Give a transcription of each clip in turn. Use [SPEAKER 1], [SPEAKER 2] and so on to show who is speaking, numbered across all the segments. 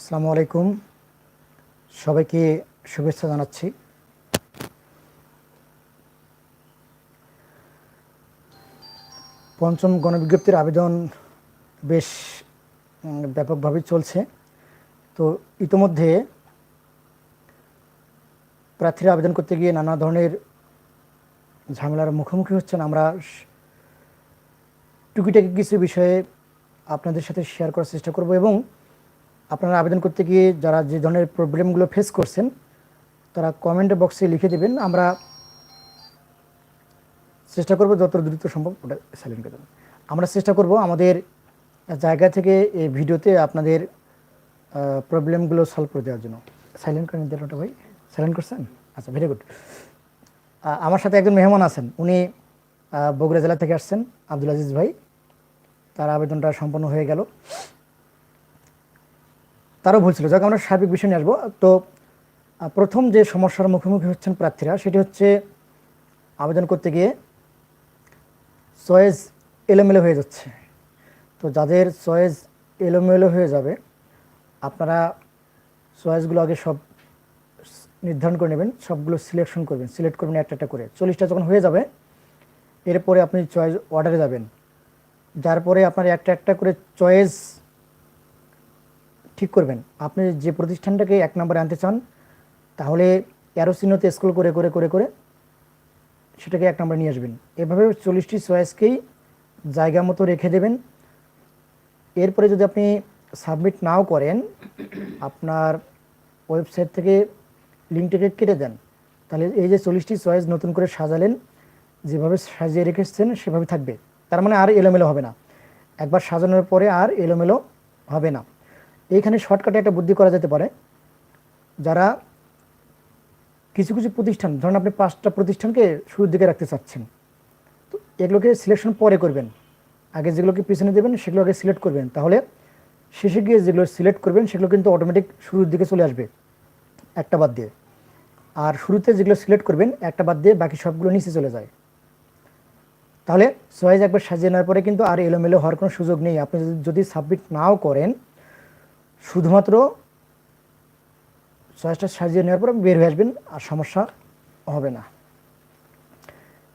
[SPEAKER 1] আসসালামু আলাইকুম। সবাইকে শুভেচ্ছা জানাচ্ছি। পঞ্চম গণবিজ্ঞপ্তির আবেদন বেশ ব্যাপকভাবে চলছে। তো ইতোমধ্যে প্রার্থীরা আবেদন করতে গিয়ে নানা ধরনের ঝামেলার মুখোমুখি হচ্ছেন। আমরা টুকিটাকি কিছু বিষয়ে আপনাদের সাথে শেয়ার করার চেষ্টা করব এবং আপনারা আবেদন করতে গিয়ে যারা যে ধরনের প্রবলেমগুলো ফেস করছেন, তারা কমেন্ট বক্সে লিখে দেবেন। আমরা চেষ্টা করব যত দ্রুত সম্ভব ওটা সাইলেন্ট করে দেবেন আমরা চেষ্টা করব আমাদের জায়গা থেকে এই ভিডিওতে আপনাদের প্রবলেমগুলো সলভ করে দেওয়ার জন্য। সাইলেন্ট করে নিতে ওটা ভাই। সাইলেন্ট করছেন? আচ্ছা ভেরি গুড আমার সাথে একজন মেহমান আছেন। উনি বগুড়া জেলা থেকে আসছেন, আব্দুল আজিজ ভাই। তার আবেদনটা সম্পন্ন হয়ে গেল। তারও ভুল ছিল। যাক, আমরা সার্বিক বিষয় নিয়ে আসব। তো প্রথম যে সমস্যার মুখোমুখি হচ্ছেন প্রার্থীরা, সেটি হচ্ছে আবেদন করতে গিয়ে চয়েস এলোমেলো হয়ে যাচ্ছে। তো যাদের চয়েস এলোমেলো হয়ে যাবে, আপনারা চয়েসগুলো আগে সব নির্ধারণ করে নেবেন, সবগুলো সিলেকশন করবেন, সিলেক্ট করবেন একটা একটা করে। চল্লিশটা যখন হয়ে যাবে, এরপরে আপনি চয়েস অর্ডারে যাবেন। যার পরে আপনার একটা একটা করে চয়েস ঠিক করবেন। আপনি যে প্রতিষ্ঠানটাকে এক নম্বরে আনতে চান, তাহলে অ্যারো চিহ্নতে স্ক্রল করে করে করে করে সেটাকে এক নম্বরে নিয়ে আসবেন। এভাবে চল্লিশটি চয়েসকেই জায়গা মতো রেখে দেবেন। এরপরে যদি আপনি সাবমিট নাও করেন, আপনার ওয়েবসাইট থেকে লিঙ্কটাকে কেটে দেন, তাহলে এই যে চল্লিশটি চয়েস নতুন করে সাজালেন, যেভাবে সাজিয়ে রেখেছেন সেভাবে থাকবে। তার মানে আর এলোমেলো হবে না। একবার সাজানোর পরে আর এলোমেলো হবে না। এইখানে শর্টকাটে একটা বুদ্ধি করা যেতে পারে। যারা কিছু কিছু প্রতিষ্ঠান, ধরুন আপনি পাঁচটা প্রতিষ্ঠানকে শুরুর দিকে রাখতে চাচ্ছেন, তো এগুলোকে সিলেকশন পরে করবেন। আগে যেগুলোকে পিছনে দেবেন সেগুলো আগে সিলেক্ট করবেন। তাহলে শেষে গিয়ে যেগুলো সিলেক্ট করবেন, সেগুলো কিন্তু অটোমেটিক শুরুর দিকে চলে আসবে, একটা বাদ দিয়ে। আর শুরুতে যেগুলো সিলেক্ট করবেন, একটা বাদ দিয়ে বাকি সবগুলো নিচে চলে যায়। তাহলে চয়েস একবার সাজিয়ে নেওয়ার পরে কিন্তু আর এলোমেলো হওয়ার কোনো সুযোগ নেই। আপনি যদি সাবমিট নাও করেন শুধুমাত্র চয়েসটা সাজিয়ে নেওয়ার পরে বের হয়ে আসবেন আর সমস্যা হবে না।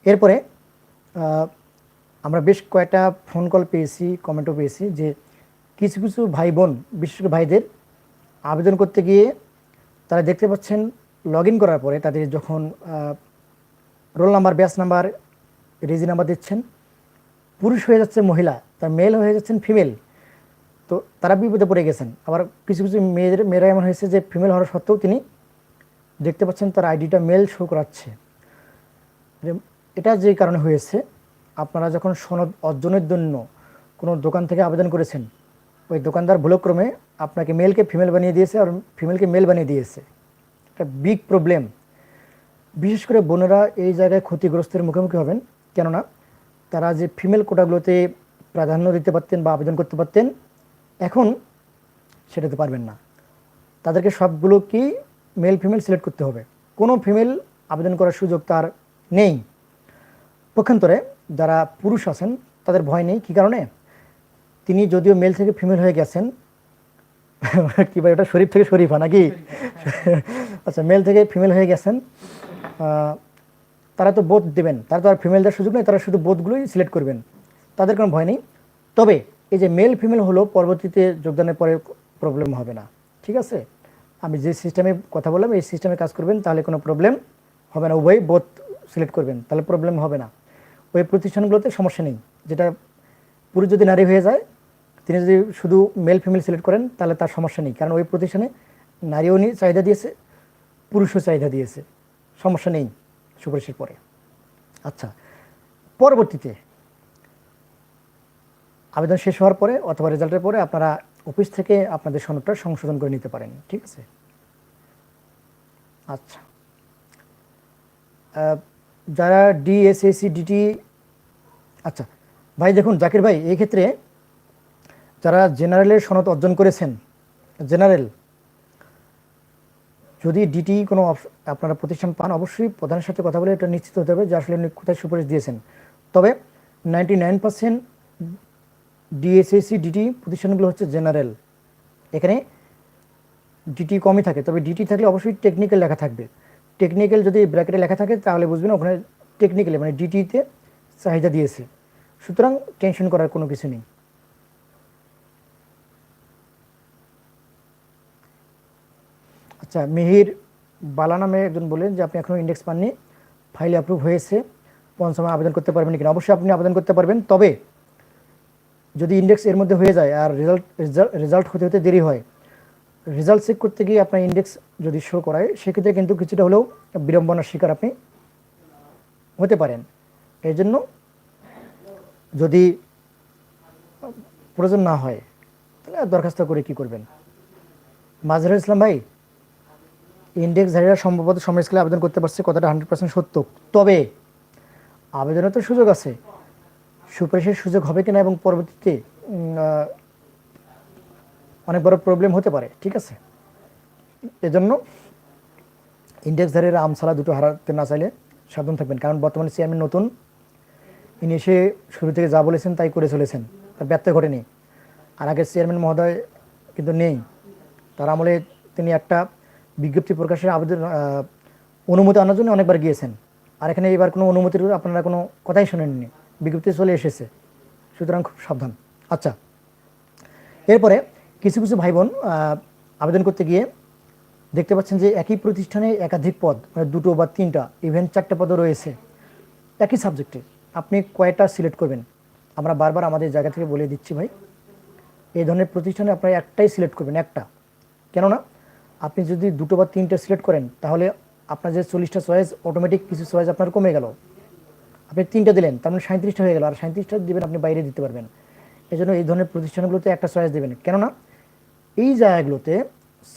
[SPEAKER 1] এরপরে আমরা বেশ কয়েকটা ফোন কল পেয়েছি কমেন্টও পেয়েছি যে কিছু কিছু ভাই বোন, বিশেষ করে ভাইদের আবেদন করতে গিয়ে তারা দেখতে পাচ্ছেন লগ ইন করার পরে তাদের যখন roll number batch number reg number দিচ্ছেন, পুরুষ হয়ে যাচ্ছে মহিলা, তার মেল হয়ে যাচ্ছেন ফিমেল তো তারা বিপদে পড়ে গেছেন। আবার কিছু কিছু মেয়েদের, মেয়েরা এমন হয়েছে যে ফিমেল হওয়ার সত্ত্বেও তিনি দেখতে পাচ্ছেন তার আইডিটা মেল শো করাচ্ছে। এটা যে কারণে হয়েছে, আপনারা যখন সনদ অর্জনের জন্য কোনো দোকান থেকে আবেদন করেছেন, ওই দোকানদার ভুলক্রমে আপনাকে মেলকে ফিমেল বানিয়ে দিয়েছে আর ফিমেলকে মেল বানিয়ে দিয়েছে। একটা বিগ প্রবলেম বিশেষ করে বোনেরা এই জায়গায় ক্ষতিগ্রস্তের মুখোমুখি হবেন। কেননা তারা যে ফিমেল কোটাগুলোতে প্রাধান্য দিতে পারতেন বা আবেদন করতে পারতেন এখন সেটাতে পারবেন না। তাদেরকে সবগুলো কি মেল ফিমেল সিলেক্ট করতে হবে। কোনো ফিমেল আবেদন করার সুযোগ তার নেই। পক্ষান্তরে যারা পুরুষ আছেন তাদের ভয় নেই। কী কারণে? তিনি যদিও মেল থেকে ফিমেল হয়ে গেছেন কি ভাই ওটা শরীফ থেকে শরীফা নাকি? আচ্ছা মেল থেকে ফিমেল হয়ে গেছেন তারা তো বোধ দেবেন। তারা তো আর ফিমেল দেওয়ার সুযোগ নেই তারা শুধু বোধগুলোই সিলেক্ট করবেন। তাদের কোনো ভয় নেই। তবে এই যে মেল ফিমেল হলো, পরবর্তীতে যোগদানের পরে প্রবলেম হবে না। ঠিক আছে? আমি যে সিস্টেমে কথা বললাম, এই সিস্টেমে কাজ করবেন, তাহলে কোনো প্রবলেম হবে না। উভয় বোধ সিলেক্ট করবেন, তাহলে প্রবলেম হবে না। ওই প্রতিষ্ঠানগুলোতে সমস্যা নেই। যেটা পুরুষ যদি নারী হয়ে যায়, তিনি যদি শুধু মেল ফিমেল সিলেক্ট করেন, তাহলে তার সমস্যা নেই। কারণ ওই প্রতিষ্ঠানে নারীও নি- চাহিদা দিয়েছে, পুরুষও চাহিদা দিয়েছে। সমস্যা নেই সুপারিশের পরে। আচ্ছা পরবর্তীতে আবেদন শেষ হওয়ার পরে অথবা রেজাল্টের পরে আপনারা অফিস থেকে আপনাদের সনদটা সংশোধন করে নিতে পারেন, ঠিক আছে? আচ্ছা। যারা ডিএসএসি ডিটি আচ্ছা ভাই দেখুন, জাকির ভাই, এই ক্ষেত্রে যারা জেনারেলের সনদ অর্জন করেছেন, জেনারেল, যদি ডিটি কোনো আপনারা প্রতিষ্ঠান পান, অবশ্যই প্রধানের সাথে কথা বলে এটা নিশ্চিত হতে হবে যে আসলে উনি কোথায় সুপারিশ দিয়েছেন। তবে নাইনটি নাইন পার্সেন্ট ডিএসএসি ডিটি প্রতিষ্ঠানগুলো হচ্ছে জেনারেল। এখানে ডিটি কমই থাকে, তবে ডিটি থাকলে অবশ্যই টেকনিক্যাল লেখা থাকবে। টেকনিক্যাল যদি ব্র্যাকেটে লেখা থাকে, তাহলে বুঝবেন ওখানে টেকনিক্যালি মানে ডিটিতে চাহিদা দিয়েছে। সুতরাং টেনশন করার কোনো কিছু নেই। আচ্ছা মিহির বালা নামে একজন বলেন যে আপনি এখনও ইন্ডেক্স পাননি ফাইল অ্যাপ্রুভ হয়েছে, পঞ্চমে আবেদন করতে পারবেন কিনা? অবশ্যই আপনি আবেদন করতে পারবেন, তবে যদি ইন্ডেক্স এর মধ্যে হয়ে যায় আর রেজাল্ট রেজাল্ট হতে হতে দেরি হয় রেজাল্ট চেক করতে গিয়ে আপনার ইন্ডেক্স যদি শো করায়, সেক্ষেত্রে কিন্তু কিছুটা হলেও বিড়ম্বনার শিকার আপনি হতে পারেন। এই জন্য যদি প্রয়োজন না হয়, তাহলে দরখাস্ত করে কি করবেন? মাজহারুল ইসলাম ভাই ইন্ডেক্স ইন্ডেক্সধারীরা সম্ভবত সময় আবেদন করতে পারছে, কথাটা হান্ড্রেড পার্সেন্ট সত্য। তবে আবেদনের তো সুযোগ আছে। সুপারিশের সুযোগ হবে কিনা এবং পরবর্তীতে অনেক বড় প্রবলেম হতে পারে, ঠিক আছে? এজন্য ইন্ডেক্সধারীরা আমসালা দুটো হারাতে না চাইলে সাবধান থাকবেন। কারণ বর্তমানে চেয়ারম্যান নতুন, ইনি এসে শুরু থেকে যা বলেছেন তাই করে চলেছেন তার ব্যর্থ ঘটেনি। আর আগের চেয়ারম্যান মহোদয় কিন্তু নেই। তার আমলে তিনি একটা বিজ্ঞপ্তি প্রকাশের আবেদন অনুমতি আনার জন্য অনেকবার গিয়েছেন। আর এখানে এবার কোনো অনুমতির, আপনারা কোনো কথাই শোনেননি। বিজ্ঞপ্তি চলে এসেছে। সুতরাং খুব সাবধান। আচ্ছা এরপরে কিছু কিছু ভাই বোন আবেদন করতে গিয়ে দেখতে পাচ্ছেন যে একই প্রতিষ্ঠানে একাধিক পদ মানে দুটো বা তিনটা ইভেন চারটে পদও রয়েছে। একই সাবজেক্টে আপনি কয়টা সিলেক্ট করবেন? আমরা বারবার আমাদের জায়গা থেকে বলে দিচ্ছি ভাই, এই ধরনের প্রতিষ্ঠানে আপনারা একটাই সিলেক্ট করবেন, একটা। কেননা আপনি যদি দুটো বা তিনটে সিলেক্ট করেন, তাহলে আপনার যে চল্লিশটা চয়েস অটোমেটিক কিছু চয়েস আপনার কমে গেল। আপনি তিনটা দিলেন, তার মানে সাঁত্রিশটা হয়ে গেল, আর সাঁত্রিশটা দিবেন আপনি বাইরে দিতে পারবেন। এই জন্য এই ধরনের প্রতিষ্ঠানগুলোতে একটা চয়েস দেবেন। কেননা এই জায়গাগুলোতে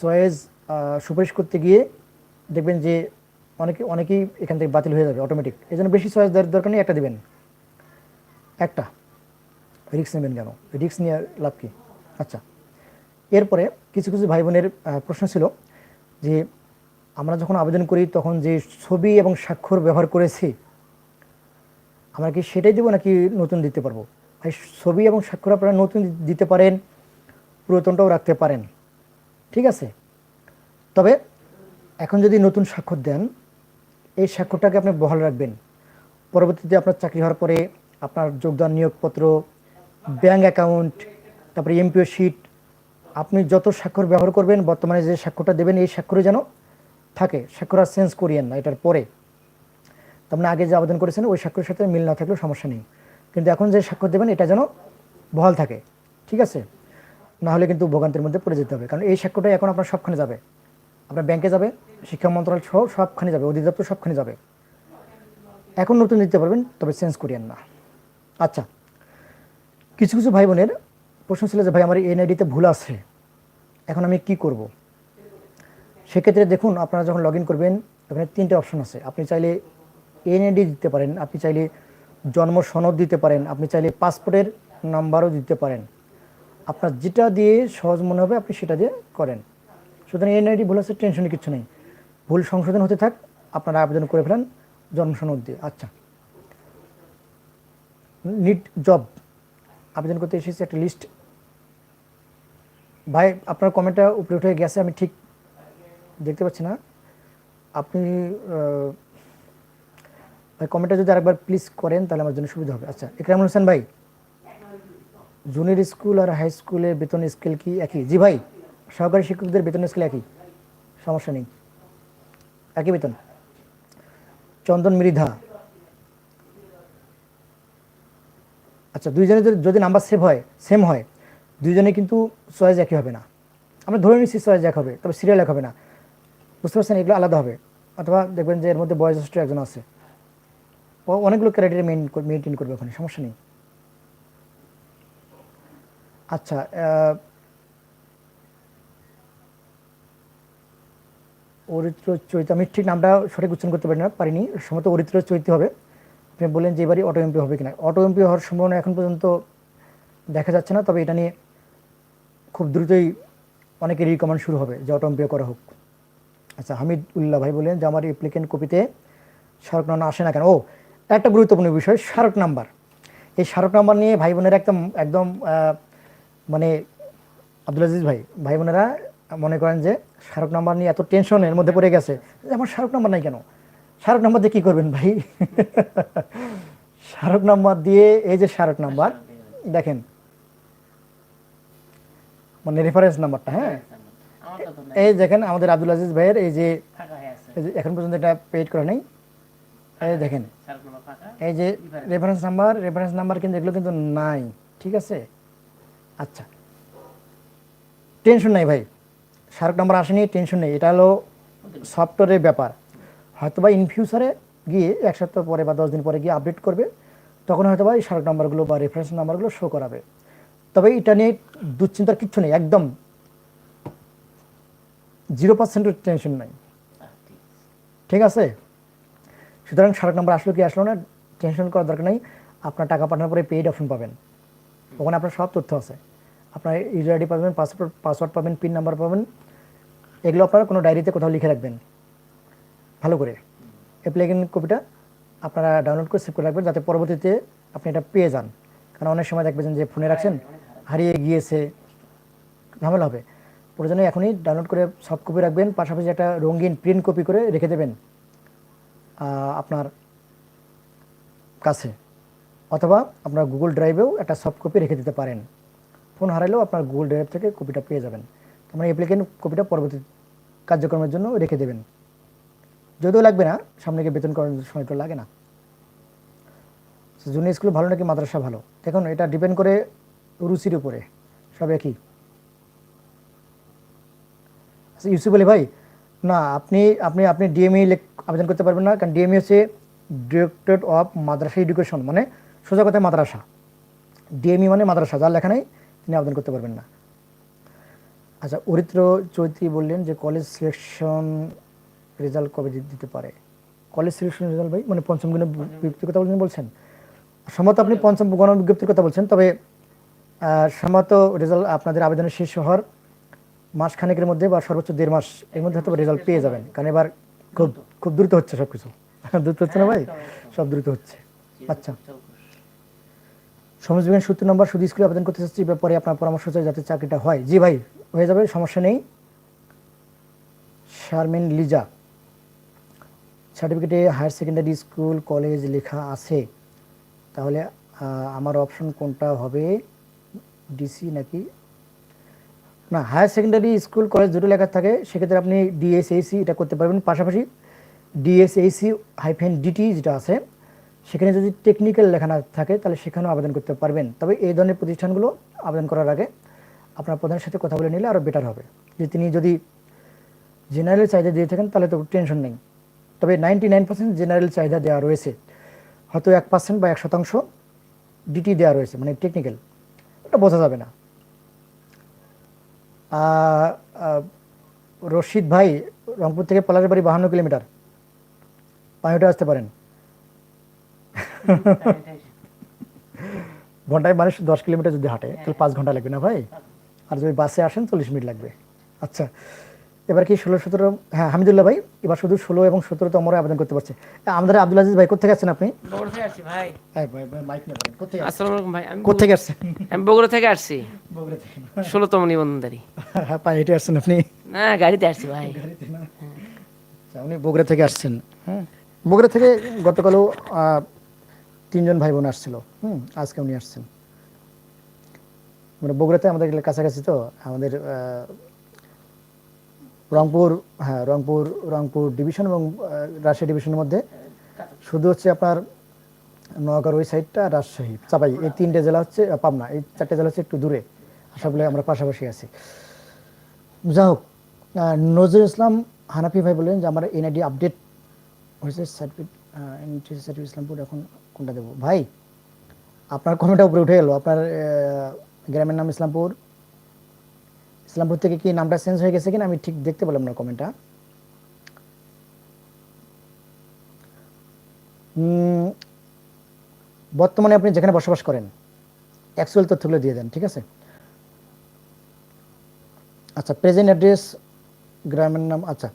[SPEAKER 1] চয়েস সুপারিশ করতে গিয়ে দেখবেন যে অনেকে, অনেকেই এখান থেকে বাতিল হয়ে যাবে অটোমেটিক এই জন্য বেশি চয়েস দরকার নেই, একটা দেবেন। একটা রিক্স নেবেন কেন? রিক্স নিয়ে লাভ কি? আচ্ছা এরপরে কিছু কিছু ভাই বোনের প্রশ্ন ছিল যে আমরা যখন আবেদন করি তখন যে ছবি এবং স্বাক্ষর ব্যবহার করেছি আমরা কি সেটাই দেবো নাকি নতুন দিতে পারব? ভাই, ছবি এবং স্বাক্ষর আপনারা নতুন দিতে পারেন, পুরাতনটাও রাখতে পারেন। ঠিক আছে? তবে এখন যদি নতুন স্বাক্ষর দেন, এই স্বাক্ষরটাকে আপনি বহাল রাখবেন। পরবর্তীতে আপনার চাকরি হওয়ার পরে আপনার যোগদান নিয়োগপত্র ব্যাঙ্ক অ্যাকাউন্ট, তারপরে এমপিও শিট, আপনি যত স্বাক্ষর ব্যবহার করবেন, বর্তমানে যে স্বাক্ষরটা দেবেন, এই স্বাক্ষরে যেন থাকে। স্বাক্ষর আর চেঞ্জ করিয়েন না, এটার পরে। তার আগে যে আবেদন করেছেন, ওই স্বাক্ষরের সাথে মিল না থাকলেও সমস্যা নেই। কিন্তু এখন যে স্বাক্ষর দেবেন, এটা যেন বহাল থাকে। ঠিক আছে? না হলে কিন্তু ভোগান্তির মধ্যে পড়ে যেতে হবে। কারণ এই স্বাক্ষরটাই এখন আপনার সবখানে যাবে। আপনার ব্যাংকে যাবে, শিক্ষা মন্ত্রণালয় সহ সবখানে যাবে, অধিদপ্তর সবখানে যাবে। এখন নতুন দিতে পারবেন, তবে চেঞ্জ করিয়েন না। আচ্ছা কিছু কিছু ভাই বোনের প্রশ্ন ছিল যে, ভাই, আমার এনআইডিতে ভুল আছে। এখন আমি কি করব? সেক্ষেত্রে দেখুন, আপনারা যখন লগ করবেন, ওখানে তিনটে অপশন আছে। আপনি চাইলে এনআইডি দিতে পারেন। আপনি চাইলে জন্ম সনদ দিতে পারেন। আপনি চাইলে পাসপোর্টের নাম্বারও দিতে পারেন। আপনার যেটা দিয়ে সহজ মনে হবে, আপনি সেটা দিয়ে করেন। সুতরাং এনআইডি ভুল আছে টেনশনের কিছু নেই। ভুল সংশোধন হতে থাক, আপনারা আবেদন করে ফেলেন, জন্ম সনদ দিয়ে। আচ্ছা। নিট জব আবেদন করতে এসেছি একটা লিস্ট ভাই, আপনার কমেন্টটা উপরে উঠে গেছে, আমি ঠিক দেখতে পাচ্ছি না। আপনি ভাই কমেন্টটা যদি আরেকবার প্লিজ করেন, তাহলে আমার জন্য সুবিধা হবে। আচ্ছা ইকরামুল হোসেন ভাই জুনিয়র স্কুল আর হাই স্কুলের বেতন স্কেল কি একই? জি ভাই, সহকারী শিক্ষকদের বেতন স্কেল একই, সমস্যা নেই। একই বেতন। চন্দন মৃধা আচ্ছা দুইজনে যদি- যদি নাম্বার সেভ হয় সেম হয় দুইজনে কিন্তু চয়েস একই হবে না। আমরা ধরে নিচ্ছি চয়েস এক হবে, তবে সিরিয়াল এক হবে না। বুঝতে পারছেন? এগুলো আলাদা হবে। অথবা দেখবেন যে এর মধ্যে বয়োজ্যেষ্ঠ একজন আছে। অনেকগুলো ক্রাইটেরিয়া মেনটেন করবে ওখানে, সমস্যা নেই। আচ্ছা অরিত্র চৈত আমি ঠিক নামটা সঠিক উচ্চারণ করতে পারি না, পারিনি, সম্ভবত অরিত্র চৈতি হবে। আপনি বললেন যে এবারই অটো এমপি হবে কিনা। অটো এমপি হওয়ার সম্ভাবনা এখন পর্যন্ত দেখা যাচ্ছে না, তবে এটা নিয়ে খুব দ্রুতই অনেকের রিকমেন্ড শুরু হবে যে অটো এমপি করা হোক। আচ্ছা হামিদ উল্লাহ ভাই বলেন যে আমার অ্যাপ্লিকেন্ট কপিতে স্মারক নাম্বার আসে না কেন? ও একটা গুরুত্বপূর্ণ বিষয় স্মারক নাম্বার। এই স্মারক নাম্বার নিয়ে ভাই বোনেরা একদম একদম মানে আব্দুল আজিজ ভাই ভাই বোনেরা মনে করেন যে স্মারক নাম্বার নিয়ে এত টেনশনের মধ্যে পড়ে গেছে। যে আমার স্মারক নাম্বার নাই কেন? স্মারক নাম্বার দিয়ে কী করবেন ভাই? স্মারক নাম্বার দিয়ে এই যে স্মারক নাম্বার দেখেন। মানে রেফারেন্স নাম্বারটা হ্যাঁ? এই দেখেন আমাদের আব্দুল আজিজ ভাইয়ের এই যে এখন পর্যন্ত এটা পেড করা নেই। এই দেখেন
[SPEAKER 2] সার্ক
[SPEAKER 1] এই যে রেফারেন্স নাম্বার রেফারেন্স নাম্বার কিন্তু এগুলো কিন্তু নাই ঠিক আছে? আচ্ছা টেনশন নাই ভাই স্মারক নাম্বার আসেনি টেনশন নেই এটা হলো সফটওয়্যারের ব্যাপার। হয়তো বা ইন ফিউচারে গিয়ে এক সপ্তাহ পরে বা দশ দিন পরে গিয়ে আপডেট করবে তখন হয়তো বা এই স্মারক নাম্বারগুলো বা রেফারেন্স নাম্বারগুলো শো করাবে। তবে এটা নিয়ে দুশ্চিন্তার কিচ্ছু নেই একদম জিরো পার্সেন্টের টেনশন নাই।
[SPEAKER 2] ঠিক আছে।
[SPEAKER 1] সুতরাং স্মারক নাম্বার আসলো কি আসলো না টেনশন করার দরকার নেই। আপনার টাকা পাঠানোর পরে পেইড অপশন পাবেন। ওখানে আপনার সব তথ্য আছে। আপনার ইউজার আইডি পাবেন পাসওয়ার্ড পাসওয়ার্ড পাবেন পিন নাম্বার পাবেন। এগুলো আপনারা কোনো ডায়েরিতে কোথাও লিখে রাখবেন। ভালো করে। অ্যাপ্লিকেশন কপিটা। আপনারা ডাউনলোড করে সেভ করে রাখবেন, যাতে পরবর্তীতে আপনি এটা পেয়ে যান। কারণ অনেক সময় দেখবেন যে ফোনে রাখছেন, হারিয়ে গিয়েছে। ঝামেলা হবে। প্রয়োজনে এখনই ডাউনলোড করে সফট কপি রাখবেন, পাশাপাশি একটা রঙিন প্রিন্ট কপি করে রেখে দেবেন। আপনার কাছে। অথবা আপনার গুগল ড্রাইভেও একটা সফট কপি রেখে দিতে পারেন। ফোন হারালেও আপনার গুগল ড্রাইভ থেকে কপিটা পেয়ে যাবেন। তার মানে অ্যাপ্লিকেন্ট কপিটা পরবর্তী কার্যক্রমের জন্য রেখে দেবেন। যদিও লাগবে না, সামনে গিয়ে বেতন করার সময় তো লাগে না। জুনিয়র স্কুল ভালো নাকি মাদ্রাসা ভালো? দেখুন, এটা ডিপেন্ড করে রুচির উপরে। সব একই। আচ্ছা ইউসুফ আলী ভাই, না, আপনি আপনি আপনি ডিএমই আবেদন করতে পারবেন না, কারণ ডিএমই হচ্ছে ডিরেক্টরেট অফ মাদ্রাসা এডুকেশন মানে সোজা কথায় মাদ্রাসা। ডিএমই মানে মাদ্রাসা, যার লেখা নেই, তিনি আবেদন করতে পারবেন না। আচ্ছা অরিত্র চৈত্রী বললেন যে কলেজ সিলেকশন রেজাল্ট কবে দিতে পারে? কলেজ সিলেকশন রেজাল্ট ভাই মানে পঞ্চম গণ বিজ্ঞপ্তির কথা বলছেন বলছেন? সম্ভবত আপনি পঞ্চম গণ বিজ্ঞপ্তির কথা বলছেন, তবে সম্ভবত রেজাল্ট আপনাদের আবেদনের শেষ হওয়ার মাস খানেকের মধ্যে বা সর্বোচ্চ দেড় মাস এর মধ্যে হয়তো রেজাল্ট পেয়ে যাবেন, কারণ এবার খুব খুব দ্রুত হচ্ছে সব কিছু দ্রুত হচ্ছে না ভাই? সব দ্রুত হচ্ছে। আচ্ছা। সমাজবিজ্ঞান সূত্র নম্বর শুধু স্কুলে আবেদন করতে চাচ্ছি ব্যাপারে আপনার পরামর্শ চাই যাতে চাকরিটা হয়। জি ভাই হয়ে যাবে সমস্যা নেই। শারমিন লিজা সার্টিফিকেটে হায়ার সেকেন্ডারি স্কুল কলেজ লেখা আছে। তাহলে আমার অপশন কোনটা হবে? ডিসি নাকি না হায়ার সেকেন্ডারি স্কুল কলেজ দুটো লেখা থাকে, সেক্ষেত্রে আপনি ডিএসএসি এটা করতে পারবেন। পাশাপাশি ডিএসএসি হাইফেন ডিটি যেটা আছে, সেখানে যদি টেকনিক্যাল লেখা না থাকে, তাহলে সেখানেও আবেদন করতে পারবেন। তবে এই ধরনের প্রতিষ্ঠানগুলো আবেদন করার আগে আপনার প্রধানের সাথে কথা বলে নিলে আরও বেটার হবে। যে তিনি যদি জেনারেল চাহিদা দিয়ে থাকেন, তাহলে তো টেনশন নেই। তবে নাইনটি নাইন পার্সেন্ট জেনারেল চাহিদা দেওয়া রয়েছে। হয়তো এক পার্সেন্ট বা এক শতাংশ ডিটি দেওয়া রয়েছে মানে টেকনিক্যাল এটা বোঝা যাবে না। রশিদ ভাই, রংপুর থেকে পলাশের বাড়ি বাহান্ন কিলোমিটার। পানিটা আসতে পারেন। ঘন্টায় মানুষ দশ কিলোমিটার যদি হাঁটে, তাহলে পাঁচ ঘণ্টা লাগবে না ভাই? আর যদি বাসে আসেন চল্লিশ মিনিট লাগবে। আচ্ছা এবার কি ষোলো সতেরো? হ্যাঁ হামিদুল্লাহ ভাই এবার শুধু ষোলো এবং সতেরো তো আমরা আবেদন করতে পারছি। আমাদের আব্দুল আজিজ ভাই কোথেকে আসছেন আপনি? কোথেকে আসছেন?
[SPEAKER 2] আমি বগুড়া থেকে আসছি। ষোলোতম নিবন্ধনধারী।
[SPEAKER 1] হ্যাঁ হেঁটে আসছেন আপনি?
[SPEAKER 2] না গাড়িতে আসছি ভাই।
[SPEAKER 1] আচ্ছা, উনি বগুড়া থেকে আসছেন হ্যাঁ? বগুড়া থেকে গতকালও তিনজন ভাই বোন আসছিল হুম আজকে উনি আসছেন। মানে বগুড়াতে আমাদের কাছাকাছি তো আমাদের আহ, রংপুর হ্যাঁ রংপুর রংপুর ডিভিশন এবং রাজশাহী ডিভিশনের মধ্যে। শুধু হচ্ছে আপনার নোয়াগাঁর ওই সাইডটা রাজশাহী, চাপাই, এই তিনটে জেলা হচ্ছে পাবনা, এই চারটে জেলা হচ্ছে একটু দূরে। সবগুলো আমরা পাশাপাশি আছি। যা হোক নজরুল ইসলাম হানাফি ভাই বললেন যে আমার এনআইডি আপডেট হয়েছে সার্টিফিকেট সার্টিফিকেট ইসলামপুর, এখন কোনটা দেবো? ভাই, আপনার কমেন্টটা উপরে উঠে গেল আপনার গ্রামের নাম ইসলামপুর ইসলামপুর থেকে কি নামটা চেঞ্জ হয়ে গেছে কিনা আমি ঠিক দেখতে পেলাম না কমেন্টটা বর্তমানে আপনি যেখানে বসবাস করেন অ্যাকচুয়াল তথ্যগুলো দিয়ে দেন, ঠিক আছে? আচ্ছা প্রেজেন্ট অ্যাড্রেস গ্রামের নাম আচ্ছা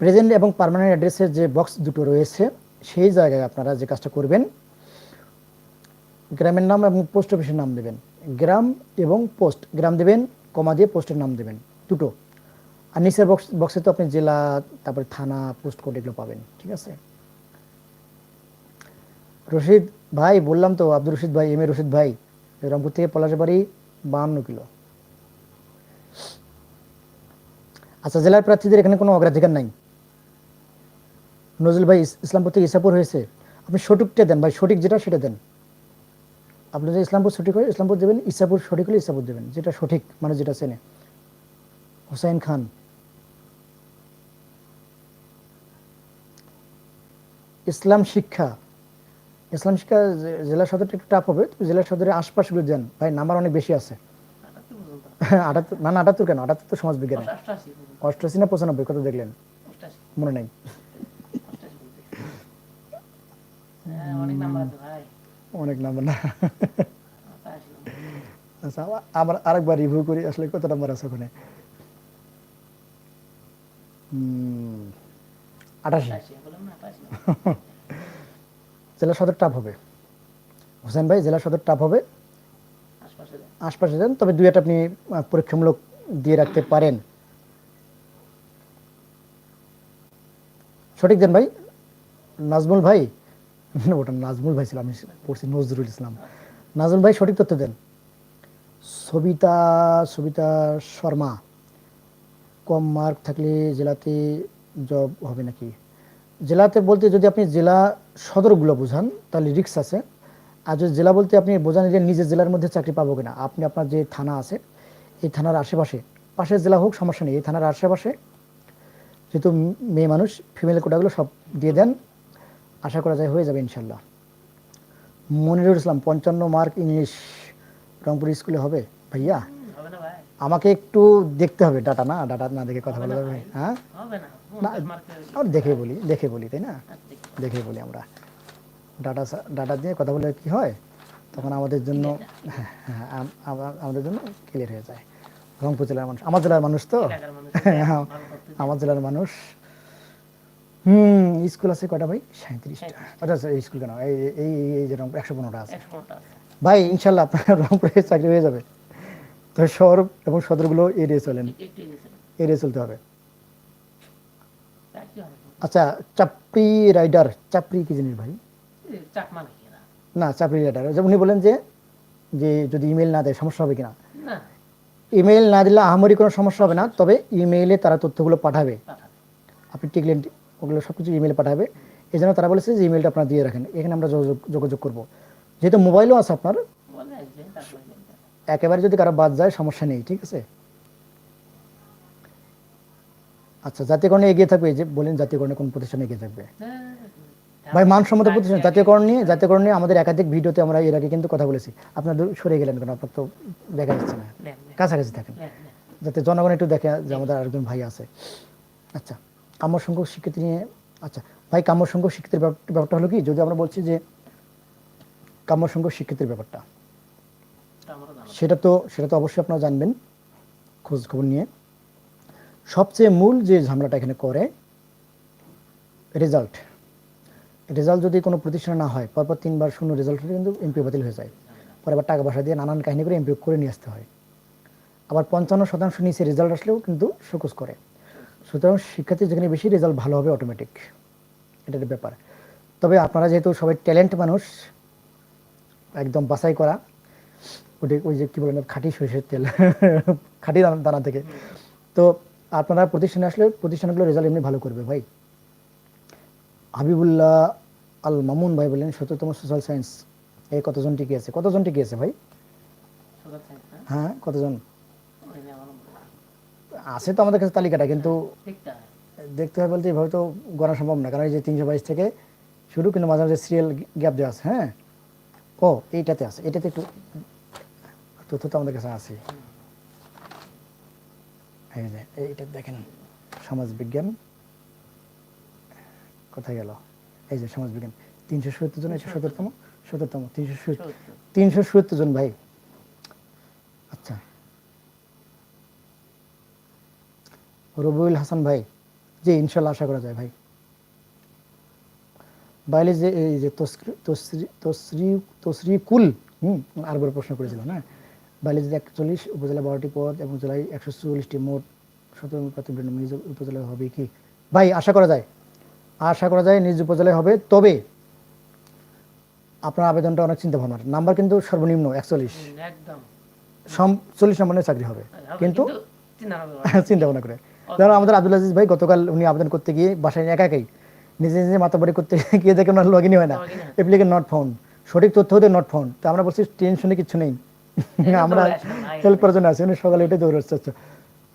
[SPEAKER 1] প্রেজেন্ট এবং পার্মানেন্ট অ্যাড্রেসের যে বক্স দুটো রয়েছে, সেই জায়গায় আপনারা যে কাজটা করবেন, গ্রামের নাম এবং পোস্ট অফিসের নাম দেবেন। গ্রাম এবং পোস্ট গ্রাম দেবেন কমা দিয়ে পোস্টের নাম দেবেন, দুটো। আর নিচের বক্স বক্সে তো আপনি জেলা, তারপরে থানা, পোস্ট কোড এগুলো পাবেন, ঠিক আছে? রশিদ ভাই, বললাম তো, আব্দুর রশিদ ভাই, এম এ রশিদ ভাই, রংপুর থেকে পলাশবাড়ি বাহান্ন কিলো। আচ্ছা জেলার প্রার্থীদের এখানে কোনো অগ্রাধিকার নাই? নজরুল ভাই, ইস- ইসলামপুর থেকে ইসাপুর হয়েছে। আপনি সঠিকটা দেন ভাই, সঠিক যেটা সেটা দেন। আপনি যদি ইসলামপুর সঠিক হয় ইসলামপুর দেবেন ইসাপুর সঠিক হলে ইসাপুর দেবেন যেটা সঠিক মানে যেটা চেনে হুসাইন খান। ইসলাম শিক্ষা। ইসলাম শিক্ষা জেলা সদরটা একটু টাফ হবে জেলা সদরের আশপাশগুলো দেন। ভাই নাম্বার অনেক বেশি আছে।
[SPEAKER 2] আটাত্তর
[SPEAKER 1] না না আটাত্তর কেন? আটাত্তর তো সমাজ বিজ্ঞানে। না পঁচানব্বই কত দেখলেন? মনে নেই।
[SPEAKER 2] হ্যাঁ, অনেক নাম্বার
[SPEAKER 1] না। আচ্ছা আবার- আরেকবার রিভিউ করি আসলে কত নাম্বার আছে ওখানে? আটাশি। জেলা সদর টাপ হবে। হোসেন ভাই জেলা সদর টাপ হবে।
[SPEAKER 2] আশপাশে
[SPEAKER 1] যান। তবে দুই একটা আপনি পরীক্ষামূলক দিয়ে রাখতে পারেন। সঠিক দেন ভাই। নাজমুল ভাই না, ওটা নাজমুল ভাই ছিল আমি পড়ছি নজরুল ইসলাম। নাজমুল ভাই সঠিক তথ্য দেন। সবিতা সবিতা শর্মা কম মার্ক থাকলে জেলাতে জব হবে নাকি? জেলাতে বলতে যদি আপনি জেলা সদরগুলো বোঝান তাহলে রিক্স আছে। আর যদি জেলা বলতে আপনি বোঝান যে নিজের জেলার মধ্যে চাকরি পাবো কিনা আপনি আপনার যে থানা আছে এই থানার আশেপাশে পাশের জেলা হোক সমস্যা নেই এই থানার আশেপাশে যেহেতু মেয়ে মানুষ ফিমেল কোটাগুলো সব দিয়ে দেন আশা করা যায় হয়ে যাবে ইনশাল্লাহ। মনিরুল ইসলাম পঞ্চান্ন মার্ক ইংলিশ রংপুর স্কুলে হবে? ভাইয়া? আমাকে একটু দেখতে হবে ডাটা না? ডাটা না দেখে কথা বলা যাবে হ্যাঁ?
[SPEAKER 2] না।
[SPEAKER 1] দেখে বলি দেখে বলি তাই না?
[SPEAKER 2] আচ্ছা,
[SPEAKER 1] দেখে বলি। আমরা। ডাটা ডাটা দিয়ে কথা বলে কি হয়? তখন আমাদের জন্য হ্যাঁ, হ্যাঁ, আমাদের জন্য ক্লিয়ার হয়ে যায়। রংপুর জেলার মানুষ আমার জেলার মানুষ তো? হ্যাঁ, আমার জেলার মানুষ। হুম স্কুল আছে কয়টা ভাই? সাঁত্রিশটা আচ্ছা আচ্ছা এই স্কুল কেন? এই এই- যে একশো পনেরোটা আছে। ভাই ইনশাল্লাহ আপনার রংপুরে চাকরি হয়ে যাবে। তবে শহর এবং সদরগুলো এড়িয়ে চলেন। এড়িয়ে চলতে হবে।
[SPEAKER 2] তা?
[SPEAKER 1] আচ্ছা চাপড়ি রাইডার চাপড়ি কি জিনিস ভাই? না চাপড়ি রাইডার। যেমন উনি বলেন যে যে যদি ইমেল না দেয় সমস্যা হবে কিনা? ইমেল না দিলে আহামরি কোনো সমস্যা হবে না তবে ইমেইলে তারা তথ্যগুলো পাঠাবে। আপনি টিকলেন ওগুলো সব কিছু ইমেলে পাঠাবে। এই জন্য তারা বলেছে যে ইমেলটা আপনারা দিয়ে রাখেন। এখানে আমরা যোগাযোগ করব। যেহেতু মোবাইলও আছে আপনার। একেবারে যদি কারও বাদ যায় সমস্যা নেই ঠিক আছে? আচ্ছা জাতীয়করণে এগিয়ে থাকবে যে বলেন জাতীয়করণে কোন প্রতিষ্ঠানে এগিয়ে থাকবে? ভাই মানসম্মত প্রতিষ্ঠান জাতীয়করণ নিয়ে জাতীয়করণ নিয়ে আমাদের একাধিক ভিডিওতে আমরা এর আগে কিন্তু কথা বলেছি। আপনার সরে গেলেন কেন? আপনার তো দেখা যাচ্ছে না। কাছাকাছি থাকেন। যাতে জনগণ একটু দেখে যে আমাদের আরেকজন ভাই আছে। আচ্ছা। কাম্য সংখ্যক শিক্ষার্থী নিয়ে আচ্ছা ভাই কাম্য সংখ্যক শিক্ষার্থীর ব্যাপারটা হলো কি? যদি আমরা বলছি যে কাম্য সংখ্যক শিক্ষার্থীর ব্যাপারটা। সেটা তো সেটা তো অবশ্যই আপনারা জানবেন, খোঁজ খবর নিয়ে। সবচেয়ে মূল যে ঝামেলাটা এখানে করে রেজাল্ট রেজাল্ট যদি কোনো প্রতিষ্ঠানে না হয়, পরপর তিনবার শূন্য রেজাল্ট হলে কিন্তু এমপি বাতিল হয়ে যায়। পরে আবার টাকা পয়সা দিয়ে নানান কাহিনী করে এমপি করে নিয়ে আসতে হয়। আবার পঞ্চান্ন শতাংশ নিচে রেজাল্ট আসলেও কিন্তু শোকজ করে। সুতরাং শিক্ষার্থী যেখানে বেশি রেজাল্ট ভালো হবে অটোমেটিক এটা একটা ব্যাপার। তবে আপনারা যেহেতু সবাই ট্যালেন্ট মানুষ একদম বাছাই করা ওটা ওই যে কী বলেন খাঁটি সরিষের তেল খাঁটি দানা থেকে। তো আপনারা প্রতিষ্ঠানে আসলে প্রতিষ্ঠানগুলো রেজাল্ট এমনি ভালো করবে ভাই। হাবিবুল্লাহ আল মামুন ভাই বললেন সত্যতম সোশ্যাল সায়েন্স এই কতজন টিকে আছে? কতজন টিকে আছে ভাই? হ্যাঁ কতজন
[SPEAKER 2] ওই নিয়ে আমারও মনে হয়।
[SPEAKER 1] আছে তো আমাদের কাছে তালিকাটা কিন্তু
[SPEAKER 2] দেখতে হয়।
[SPEAKER 1] বলতে এভাবে তো গড়া সম্ভব না কারণ এই যে তিনশো বাইশ থেকে শুরু কিন্তু মাঝে মাঝে সিরিয়াল গ্যাপ দেওয়া আছে হ্যাঁ? ও এইটাতে আছে এটাতে একটু তথ্য তো আমাদের কাছে আছে। এই যে এইটা দেখেন সমাজ বিজ্ঞান কোথায় গেল? এই যে সমাজ বিজ্ঞান তিনশো সত্তর জন এটা সত্তরতম সত্তরতম তিনশো। তিনশো সত্তর জন ভাই আচ্ছা রবিউল হাসান ভাই জি ইনশাল্লাহ আশা করা যায় ভাই। বাইলে যে এই যে তসরি কুল হুম আরবার প্রশ্ন করেছিল না বাইলে যে একচল্লিশ উপজেলা বারোটি পদ এবং জেলায় একশো চুয়াল্লিশটি মোট সতেরো প্রার্থী নিজ উপজেলায় হবে কি? ভাই আশা করা যায়। আশা করা যায় নিজ উপজেলায় হবে তবে আপনার আবেদনটা অনেক চিন্তা ভাবনার নাম্বার কিন্তু সর্বনিম্ন একচল্লিশ।
[SPEAKER 2] একদম।
[SPEAKER 1] চল্লিশ নম্বরের চাকরি হবে। কিন্তু
[SPEAKER 2] চিন্তা
[SPEAKER 1] ভাবনা করে। ধরো আমাদের আব্দুল আজিজ ভাই গতকাল উনি আবেদন করতে গিয়ে বাসায় একা একাই নিজে নিজে মাতাবাড়ি করতে গিয়ে দেখে ওনার লগইনই হয় না। অ্যাপ্লিকেন নট ফোন সঠিক তথ্য হতে নট ফোন তো আমরা বলছি টেনশনে কিছু নেই। আমরা
[SPEAKER 2] দৌড়ে।
[SPEAKER 1] হেল্প করার জন্য আছি। উনি সকালে উঠে দৌড়াচ্ছে আচ্ছা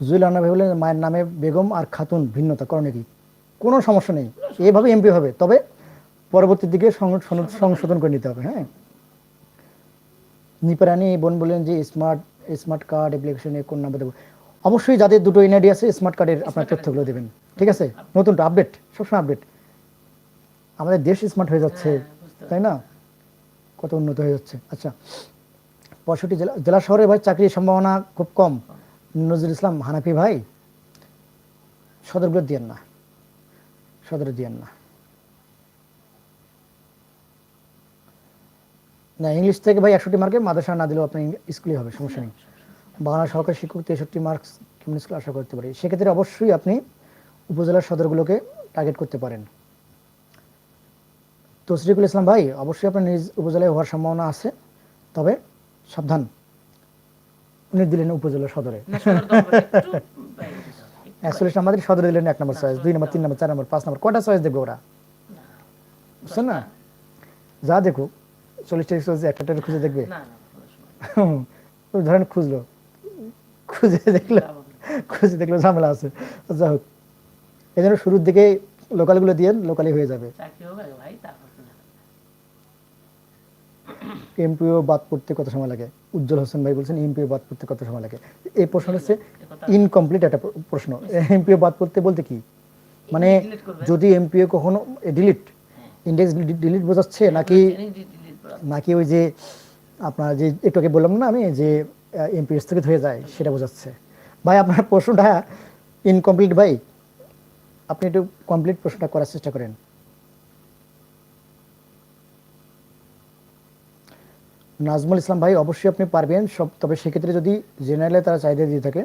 [SPEAKER 1] জুয়েল আন্না ভাই বললেন মায়ের নামে বেগম আর খাতুন ভিন্নতা করণে কি কোনো সমস্যা নেই। এইভাবে এমপি হবে। তবে পরবর্তী দিকে সংশোধন করে নিতে হবে হ্যাঁ? নিপারানি বোন বললেন যে স্মার্ট স্মার্ট কার্ড অ্যাপ্লিকেশনে কোন নাম্বার দেবো? অবশ্যই যাদের দুটো এনআইডি আছে স্মার্ট কার্ডের আপনার তথ্যগুলো দেবেন। ঠিক আছে? নতুনটা আপডেট সবসময় আপডেট আমাদের দেশ স্মার্ট হয়ে যাচ্ছে
[SPEAKER 2] হ্যাঁ,
[SPEAKER 1] তাই না? কত উন্নত হয়ে যাচ্ছে। আচ্ছা পঁয়ষট্টি জেলা জেলা শহরে ভাই চাকরির সম্ভাবনা খুব কম। নজরুল ইসলাম হানাফি ভাই সদরগুলো দিয়েন না। সদরে দিয়েন না। না ইংলিশ থেকে ভাই একষট্টি মার্কে মাদ্রাসা না দিলেও আপনার স্কুলে হবে সমস্যা নেই। বাংলা সরকারি শিক্ষক তেষট্টি মার্কস কেমন স্কুল আশা করতে পারি। সেক্ষেত্রে অবশ্যই আপনি উপজেলার সদরগুলোকে টার্গেট করতে পারেন। তসরিকুল ইসলাম ভাই অবশ্যই আপনার নিজ উপজেলায় হওয়ার সম্ভাবনা আছে তবে সাবধান। উনি দিলেন উপজেলা সদরে। একচল্লিশ নাম্বারে সদরে দিলেন এক নম্বর চয়েস দুই নম্বর তিন নম্বর চার নম্বর পাঁচ নম্বর কটা চয়েস দেখবে ওরা? বুঝছেন না? যা দেখো চল্লিশটা চয়েস একটা খুঁজে দেখবে। তো ধরেন খুঁজলো। খুঁজে দেখল। খুঁজে দেখল ঝামেলা আছে। যা হোক এই জন্য শুরুর দিকে লোকালগুলো দিয়ে লোকালি হয়ে যাবে। এমপিও বাদ পড়তে কত সময় লাগে? উজ্জ্বল হোসেন ভাই বলছেন এমপিও বাদ পড়তে কত সময় লাগে? এই প্রশ্ন হচ্ছে ইনকমপ্লিট একটা প্রশ্ন। এমপিও বাদ পড়তে বলতে কি? মানে যদি এমপিও কখনো ডিলিট ইন্ডেক্স ডিলিট বোঝাচ্ছে নাকি। নাকি ওই যে আপনার যে একটু আগে বললাম না আমি যে এমপি স্থগিত হয়ে যায় সেটা বোঝাচ্ছে। ভাই আপনার প্রশ্নটা ইনকমপ্লিট ভাই। আপনি একটু কমপ্লিট প্রশ্নটা করার চেষ্টা করেন। নাজমুল ইসলাম ভাই অবশ্যই আপনি পারবেন সব তবে সেক্ষেত্রে যদি জেনারেলে তারা চাহিদা দিয়ে থাকে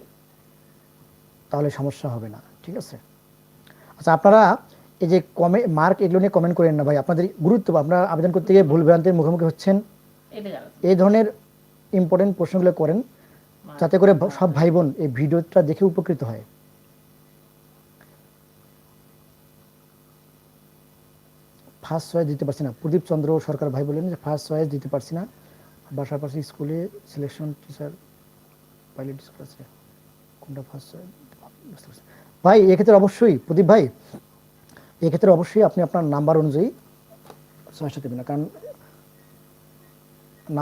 [SPEAKER 1] তাহলে সমস্যা হবে না ঠিক আছে? আচ্ছা আপনারা এই যে কমে মার্ক এগুলো নিয়ে কমেন্ট করেন না ভাই আপনাদের গুরুত্ব আপনারা আবেদন করতে গিয়ে ভুল ভ্রান্তির মুখোমুখি হচ্ছেন? এই ধরনের ইম্পর্টেন্ট প্রশ্নগুলো করেন, যাতে করে সব ভাই বোন এই ভিডিওটা দেখে উপকৃত হয়। ফার্স্ট চয়েস দিতে পারছি না। প্রদীপ চন্দ্র সরকার ভাই বললেন যে ফার্স্ট চয়েস দিতে পারছি না। বাসার পাশে স্কুলে সিলেকশন টিচার পাইলট স্কুল আছে। কোনটা ফার্স্ট চয়েস বুঝতে ভাই, এক্ষেত্রে অবশ্যই, প্রদীপ ভাই, এক্ষেত্রে অবশ্যই আপনি আপনার নাম্বার অনুযায়ী চয়েসটা দেবেন না। কারণ